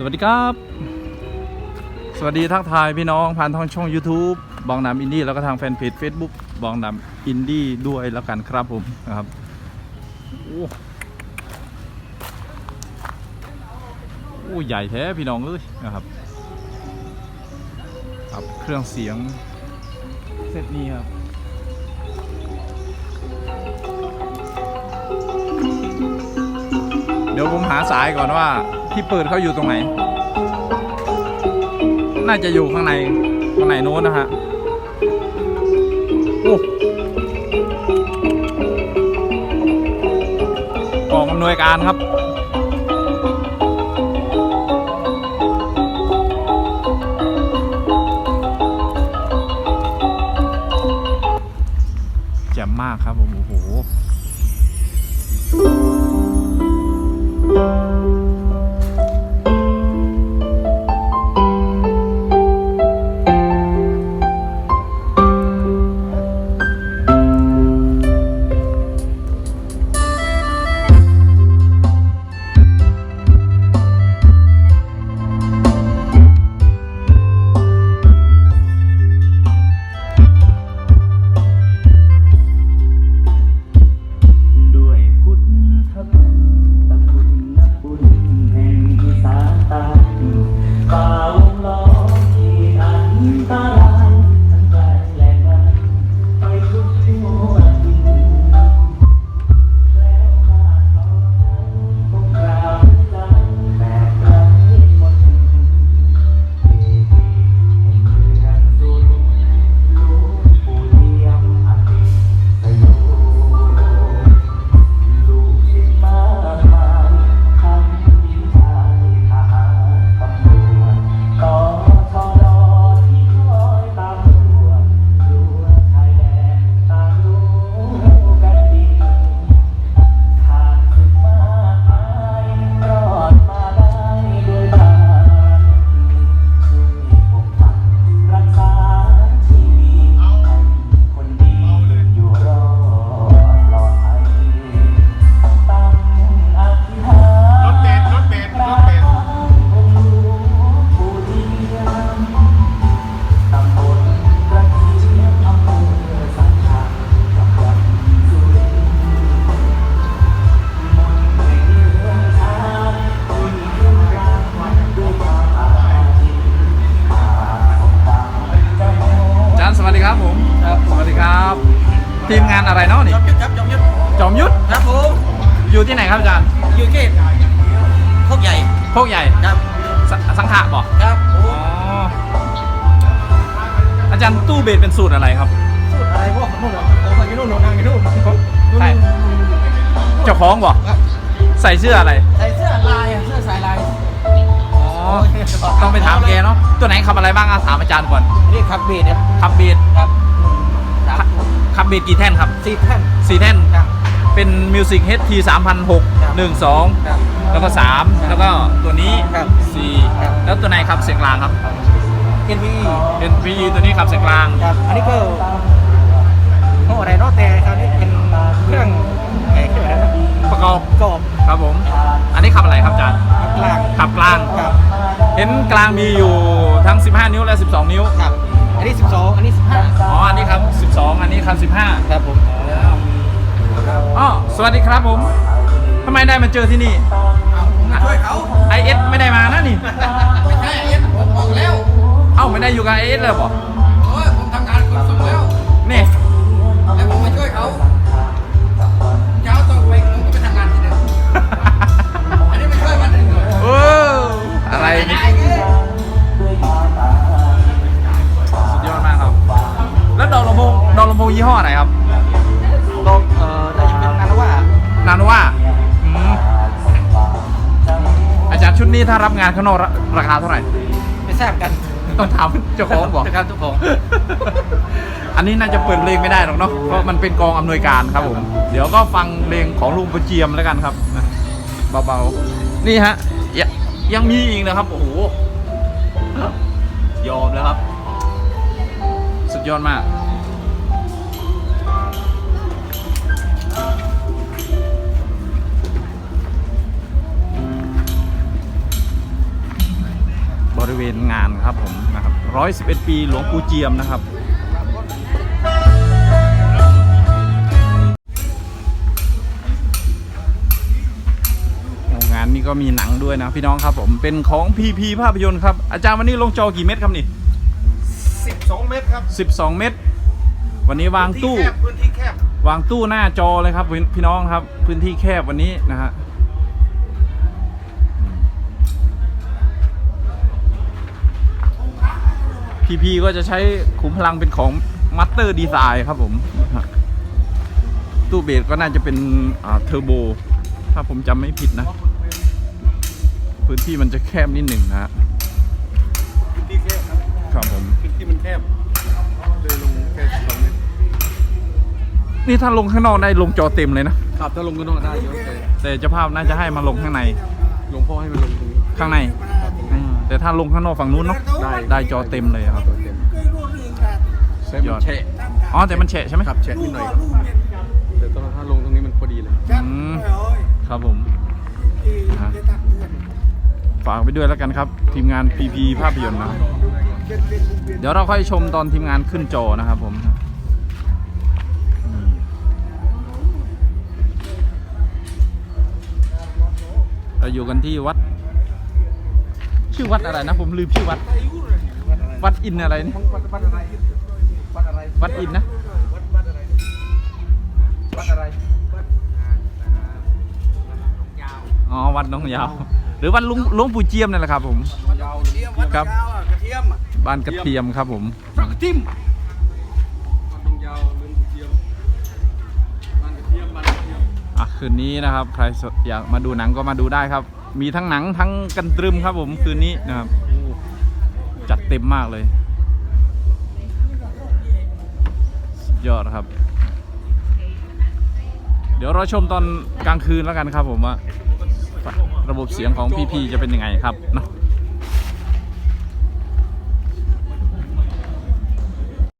สวัสดีครับ สวัสดีทักทายพี่น้องผ่านทางช่อง YouTube บองนำอินดี้แล้วก็ทางแฟนเพจ Facebook บองนำอินดี้ด้วยแล้วกันครับผมนะครับโอ้โอ้ใหญ่แท้พี่น้องเอ้ยนะครับครับเครื่องเสียงเซตนี้ครับเดี๋ยวผมหาสายก่อนว่าที่เปิดเขาอยู่ตรงไหน น่าจะอยู่ข้างในข้างในโน้นนะฮะโอ้กองอำนวยการครับแจ่มมากครับผมโอ้โห อยู่ที่ไหนครับอาจารย์อยู่เขตโคกใหญ่โคกใหญ่ครับสสังขะบอกครับโอ้อ๋ออาจารย์ตู้เบสเป็นสูตรอะไรครับพูดอะไรพวกนู่นเหรอโอ้ยอยู่นู่นโน่นนั่งอยู่นู่นใช่ เจ้าของบอกครับใส่เสื้ออะไรใส่เสื้อลายอะเสื้อสายลายอ๋อต้องไปถามแกเนาะตัวไหนขับอะไรบ้างอะถามอาจารย์ก่อนนี่ขับเบียดเนี่ยขับเบสครับสามขับเบสกี่แท่นครับสี่แท่นสี่แท่น ครับ เป็นมิวสิก HT 3006 1 2ครับแล้วก็3แล้วก็ตัวนี้ครับครับ4แล้วตัวไหนครับเสียงกลางครับเอ็นวี NPE ตัวนี้ครับเสียงกลาง ครับอันนี้ก็โอ้อะไรเนาะแต่คราวนี้เป็นเครื่องไอ้เครื่องอะไรนะประกอบกรอบครับผม อันนี้ขับอะไรครับอาจารย์กลางขับกลาง ครับเห็นกลางมีอยู่ทั้ง 15 นิ้วและ 12 นิ้ว ครับ อันนี้ 12 อันนี้ 15 อ๋อ อันนี้ครับ 12 อันนี้ครับ 15 ครับผมอ๋อ สวัสดีครับผมทำไมได้มาเจอที่นี่มาช่วยเขา IS ไม่ได้มานะนี่ ไม่ใช่เอ็นผมบอกแล้วเอ้าไม่ได้อยู่กับ IS เลยบอกโอ้ยผมทำงานขนส่งแล้วนี่แล้วผมมาช่วยเขาเช้าต้องไปผมก็ไปทำงานที่เดิมอันนี้ไปช่วยวันหนึ่งเลยเอออะไรนี่ได้เงี้ยสุดยอดมากครับ แล้วดอกลำโพงดอกลำโพงยี่ห้อไหนครับลงเอ่อ นาโนว่าอืมอาจารย์ชุดนี้ถ้ารับงานข้างนอกราราคาเท่าไหร่ ไม่ทราบกันต้องถามเจ้าของบอกเจ้าของเจ้าของ อันนี้น่าจะเปิดเพลงไม่ได้หรอกเนาะ เพราะมันเป็นกองอำนวยการครับผม เดี๋ยวก็ฟังเพลงของลุงประเจียมแล้วกันครับนะเบาๆ นี่ฮะยงยังมีอีกนะครับ โอ้โห ยอมแล้วครับ สุดยอดมาก เวณงานครับผมนะครับร้อยสิบเอ็ดปีหลวงปู่เจียมนะครับโอ้งานนี้ก็มีหนังด้วยนะพี่น้องครับผมเป็นของพีพีภาพยนตร์ครับ อาจารย์วันนี้ลงจอกี่เม็ดครับนี่ 12 เมตรครับ 12 เม็ดวันนี้วางตู้พื้นที่แคบพื้นที่แคบวางตู้หน้าจอเลยครับพี่พี่น้องครับ พื้นที่แคบวันนี้นะฮะ พีพีก็จะใช้ขุมพลังเป็นของมัตเตอร์ดีไซน์ครับผมนะฮะตู้เบสก็น่าจะเป็นเทอร์โบ ถ้าผมจำไม่ผิดนะ พื้นที่มันจะแคบนิดหนึ่งนะฮะพื้นที่แคบครับครับผมพื้นที่มันแคบเลยลงแค่12เมตรนี่ถ้าลงข้างนอกได้ลงจอเต็มเลยนะครับถ้าลงก็ต้องได้เยอะแต่แต่เจ้าภาพน่าจะให้มาลงข้างในหลวงพ่อให้มันลงตรงนี้ข้างในอืม แต่ถ้าลงข้างนอกฝั่งนู้นเนาะได้ ได้จอเต็มเลยครับ ตัวเต็มใช้ยมัอดนแฉะอ๋อแต่มันแฉะใช่ไหมครับแฉะนิดหน่อยครับแต่ตอนถ้าลงตรงนี้มันพอดีเลยอืมครับผมอะฝากไปด้วยแล้วกันครับ ทีมงาน PP ภาพยนตร์นะเดี๋ยวเราค่อยชมตอนทีมงานขึ้นจอนะครับผมอืมเราอยู่กันที่วัด ชื่อวัดอะไรนะ ผมลืมชื่อวัด วัดอินอะไรนี่วัดวัดอะไรวัดอะไรวัดอินนะวัดวัดอะไรวัดอะไรวัดอ๋อวัดหน้องยาว หรือวัดหลุงหลวงปู่เจียมนั่นแหละครับ ผมยาวเทียมวัดครับยาวอะกระเทียมอะบ้านกระเทียมครับผมพระกระทิมวัดดงยาวเรื่องกระเทียมบ้านกระเทียมบ้านกระเทียมอะคืนนี้นะครับ ใครสนอยากมาดูหนังก็มาดูได้ครับ มีทั้งหนังทั้งกันตรึมครับผมคืนนี้นะครับ จัดเต็มมากเลยยอดครับ เดี๋ยวเราชมตอนกลางคืนแล้วกันครับผมว่า ระบบเสียงของพีพีจะเป็นยังไงครับเนาะ